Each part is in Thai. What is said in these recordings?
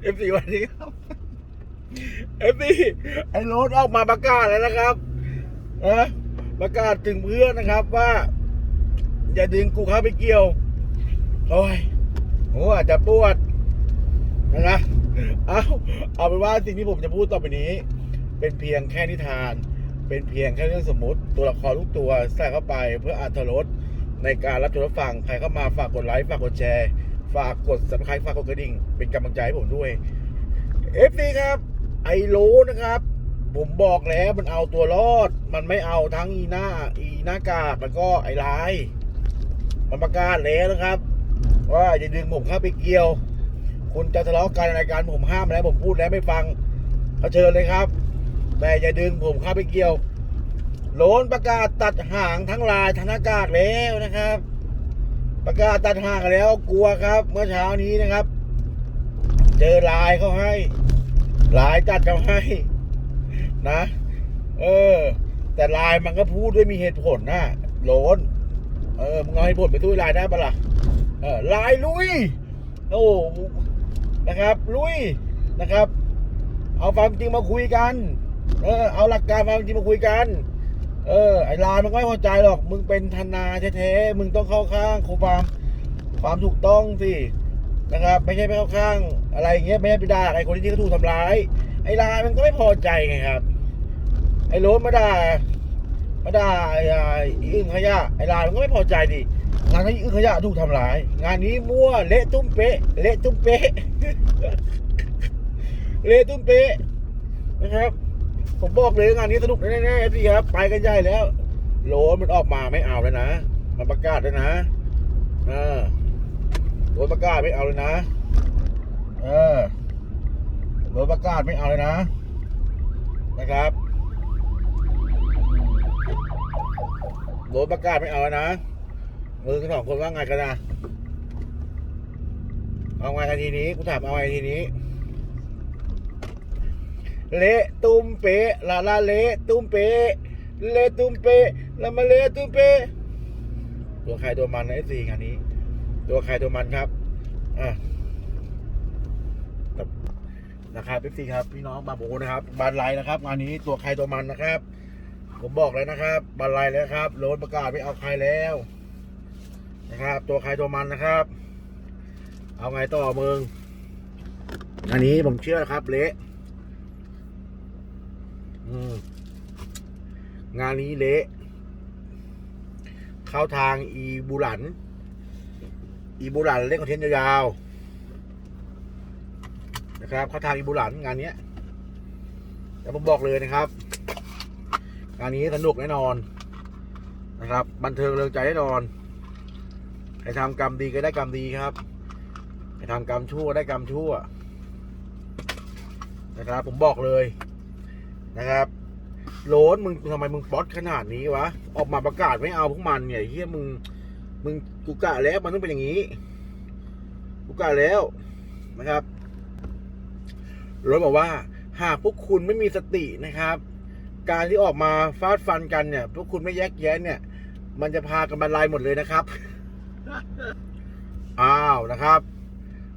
เอฟซีวันนี้ครับเอฟซีไอ้โรถออกมาประกาศแล้วนะครับนะประกาศถึงเพื่อนนะครับว่า อย่าดึงกูเข้าไปเกี่ยว โอ้ยโอ้อาจจะปวดนะครับเอาเอาเป็นว่าสิ่งที่ผมจะพูดต่อไปนี้ เป็นเพียงแค่นิทาน เป็นเพียงแค่เรื่องสมมติ ตัวละครทุกตัวใส่เข้าไปเพื่ออัธรส ในการรับชมรับฟัง ใครเข้ามาฝากกดไลค์ฝากกดแชร์ ฝากกด subscribe ฝากกดกระดิ่ง เป็นกำลังใจให้ผมด้วย FC ครับ ไอโลนะครับ ผมบอกแล้วมันเอาตัวรอด มันไม่เอาทั้งอีหน้าอีหน้ากากแล้วก็ไอลายมันประกาศแล้วนะครับ ว่าอย่าดึงผมเข้าไปเกี่ยว คุณจะทะเลาะกันในรายการผมห้ามแล้วผมพูดแล้วไม่ฟังเขาเชิญเลยครับ แต่อย่าดึงผมเข้าไปเกี่ยว โหลนประกาศตัดห่างทั้งลายทั้งหน้ากากแล้วนะครับ ประกาศตัดห่างแล้วกลัวครับ เมื่อเช้านี้นะครับ เจอลายเขาให้ ลายจัดเขาให้ นะ เออ แต่ลายมันก็พูดด้วยมีเหตุผลนะโหลนเออมึงเอาเหตุผลไปสู้ลายได้ปะล่ะเออลายลุยโอ้นะครับ ลุยนะครับ เอาความจริงมาคุยกัน เออ เอาหลักการความจริงมาคุยกัน เออไอ้ลายมันก็ไม่พอใจหรอก มึงเป็นทนายแท้ๆมึงต้องเข้าข้างความความถูกต้องสินะครับ ไม่ใช่ไปเข้าข้าง อะไรอย่างเงี้ยไม่ใช่ไปด่าไอ้คนที่เขาถูกทำร้าย ไอ้ลายมันก็ไม่พอใจไงครับ ไอ้โรสมาด่ามาด่าไอ้ไอ้อึ้งขยะไอ้ลายมันก็ไม่พอใจดิงานนี้อึ้งขยะถูกทำร้าย งานนี้มั่วเละตุ้มเป๊ะเละตุ้มเป๊ะเละตุ้มเป๊ะนะครับ ผมบอกเลยงานนี้สนุกแน่ๆสิครับ ไปกันใหญ่แล้วโหลมันออกมาไม่เอาแล้วนะ มันประกาศแล้วนะเออโลประกาศไม่เอาเลยนะ เออโลประกาศไม่เอาเลยนะ นะครับโลประกาศไม่เอาแล้วนะมือกันสองคนว่าไงกันนะเอาไงกันทีนี้กูถามเอาไงทีนี้ เละตุ้มเป๊ะลาลาเละตุ้มเป๊ะเละตุ้มเป๊ะล้วมาเละตุ้มเป๊ะตัวใครตัวมันไอ้สี่งานนี้ ตัวใครตัวมันครับอะนะครับเอฟซีครับพี่น้องบาโบนะครับบานไลนะครับงานนี้ตัวใครตัวมันนะครับ ผมบอกเลยนะครับบานไลแล้วครับโรนประกาศไม่เอาใครแล้วนะครับ ตัวใครตัวมันนะครับ เอาไงต่อมึงอันนี้ผมเชื่อครับ เละ งานนี้เละ เข้าทางอีบูหลัน อีบูหลันเล่นคอนเทนต์ยาวๆนะครับ เข้าทางอีบูหลันงานนี้แล้วผมบอกเลยนะครับ งานนี้สนุกแน่นอนนะครับ บันเทิงเริงใจแน่นอนใครทำกรรมดีก็ได้กรรมดีครับใครทำกรรมชั่วได้กรรมชั่วนะครับ ผมบอกเลย นะครับโลนมึงทำไมมึงป๊อตขนาดนี้วะ ออกมาประกาศไม่เอาพวกมันเนี่ยเฮียมึง มึงกูกะแล้วมันต้องเป็นอย่างนี้กูกะแล้วนะครับโรถบอกว่า หากพวกคุณไม่มีสตินะครับ การที่ออกมาฟาดฟันกันเนี่ย พวกคุณไม่แยกแยะเนี่ย มันจะพากันบรรลัยหมดเลยนะครับ อ้าวนะครับ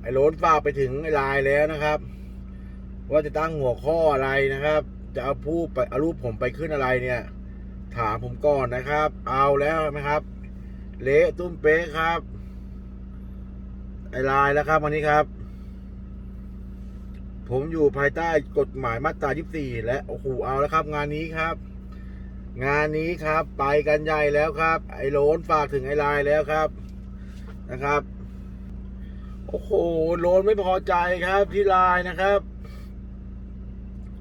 ไอ้โรนฝากไปถึงไอ้ลายแล้วนะครับ ว่าจะตั้งหัวข้ออะไรนะครับ จะเอาผู้ไปเอารูปผมไปขึ้นอะไรเนี่ย ถามผมก่อนนะครับ เอาแล้วนะครับ เละตุ้มเป๊ะครับ ไอไลน์แล้วครับวันนี้ครับ ผมอยู่ภายใต้กฎหมายมาตรา 24 และโอ้โหเอาแล้วครับ งานนี้ครับ งานนี้ครับ ไปกันใหญ่แล้วครับ ไอโลนฝากถึงไอไลน์แล้วครับนะครับ โอ้โหโลนไม่พอใจครับที่ไลน์นะครับ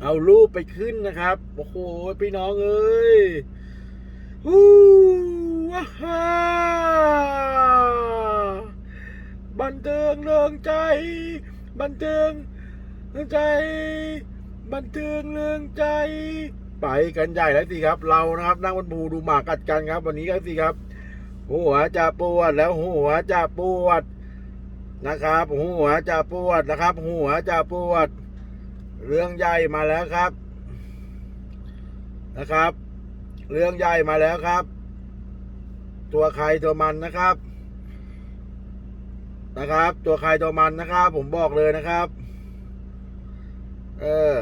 เอารูปไปขึ้นนะครับ โอ้โห พี่น้องเอ้ยฮู้ว้าฮ่าบันเทิงเริงใจ บันเทิงเริงใจ บันเทิงเริงใจ ไปกันใหญ่แล้วสิครับ เรานะครับนั่งบนบูดูหมากัดกันครับ วันนี้ครับสิครับ หัวจะปวดแล้วหัวจะปวดนะครับ หัวจะปวดนะครับ หัวจะปวด เรื่องใหญ่มาแล้วครับ นะครับ เรื่องใหญ่มาแล้วครับ ตัวใครตัวมันนะครับ นะครับ ตัวใครตัวมันนะครับ ผมบอกเลยนะครับ เออ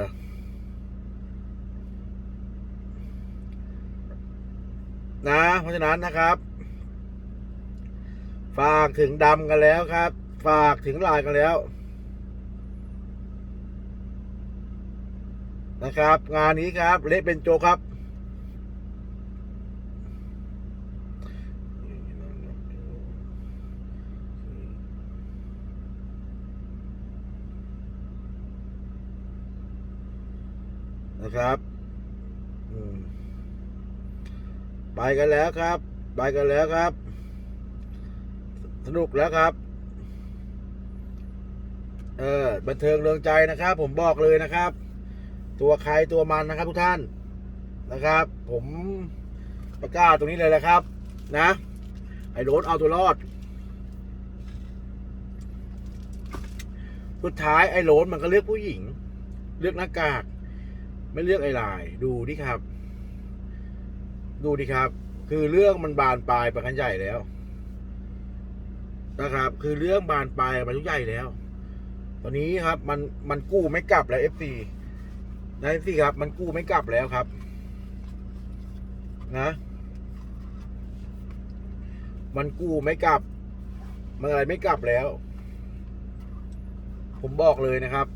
นะเพราะฉะนั้นนะครับ ฝากถึงดำกันแล้วครับ ฝากถึงลายกันแล้ว นะครับ งานนี้ครับเละเป็นโจครับนะครับไปกันแล้วครับ ไปกันแล้วครับ สนุกแล้วครับ เออบันเทิงเรืองใจนะครับ ผมบอกเลยนะครับ ตัวใครตัวมันนะครับ ทุกท่านนะครับ ผมประกาศตรงนี้เลยแหละครับ นะ ไอ้โรถเอาตัวรอด สุดท้ายไอ้โรถมันก็เลือกผู้หญิง เลือกหน้ากาก ไม่เลือกไอ้ลาย ดูดิครับ ดูดิครับ คือเรื่องมันบานปลายไปกันใหญ่แล้วนะครับ คือเรื่องบานปลายไปทุกใหญ่แล้ว ตอนนี้ครับ มันมันกู้ไม่กลับแล้วเอฟซี นะเอฟซีครับ มันกู้ไม่กลับแล้วครับ นะ มันกู้ไม่กลับ มันอะไรไม่กลับแล้ว ผมบอกเลยนะครับ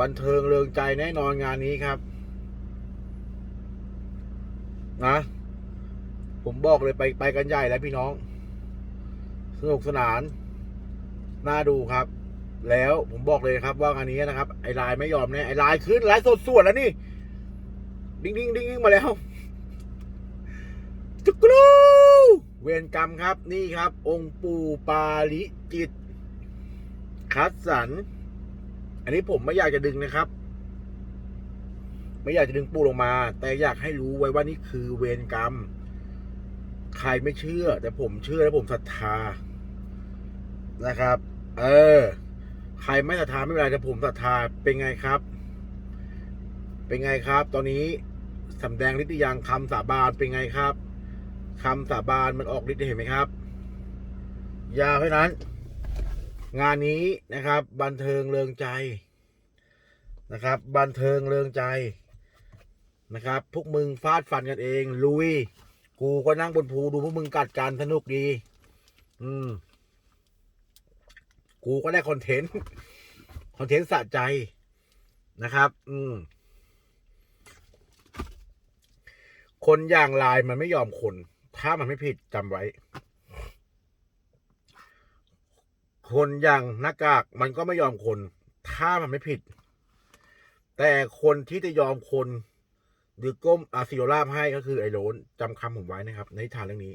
บันเทิงเริงใจแน่นอนงานนี้ครับ นะ ผมบอกเลยไปไปกันใหญ่แล้วพี่น้อง สนุกสนาน น่าดูครับ แล้วผมบอกเลยครับว่างานนี้นะครับ ไอ้ลายไม่ยอมแน่ไอ้ลายขึ้นไลฟ์สดส่วนแล้วนี่ดิ้งดิ้งดิ้งดิ้งมาแล้วจุกรูเวรกรรมครับนี่ครับ องค์ปู่ปาลิจิต คัดสรรอันนี้ผมไม่อยากจะดึงนะครับ ไม่อยากจะดึงปูลงมา แต่อยากให้รู้ไว้ว่านี่คือเวรกรรม ใครไม่เชื่อ แต่ผมเชื่อและผมศรัทธานะครับ เออ ใครไม่ศรัทธาไม่เป็นไรแต่ผมศรัทธาเป็นไงครับ เป็นไงครับ ตอนนี้สำแดงฤทธิ์ยังคำสาบานเป็นไงครับคำสาบานมันออกฤทธิ์เห็นไหมครับ ยาเพราะฉะนั้น งานนี้นะครับ บันเทิงเริงใจนะครับ บันเทิงเริงใจนะครับ พวกมึงฟาดฟันกันเอง ลุย กูก็นั่งบนภูดูพวกมึงกัดกันสนุกดี อืม กูก็ได้คอนเทนต์ คอนเทนต์สะใจนะครับ อืม คนอย่างลายมันไม่ยอมคน ถ้ามันไม่ผิดจำไว้ คนอย่างหน้ากากมันก็ไม่ยอมคน ถ้ามันไม่ผิด แต่คนที่จะยอมคน หรือก้มอาซิโอลาบให้ก็คือไอ้โรนจำคำผมไว้นะครับ ในทานเรื่องนี้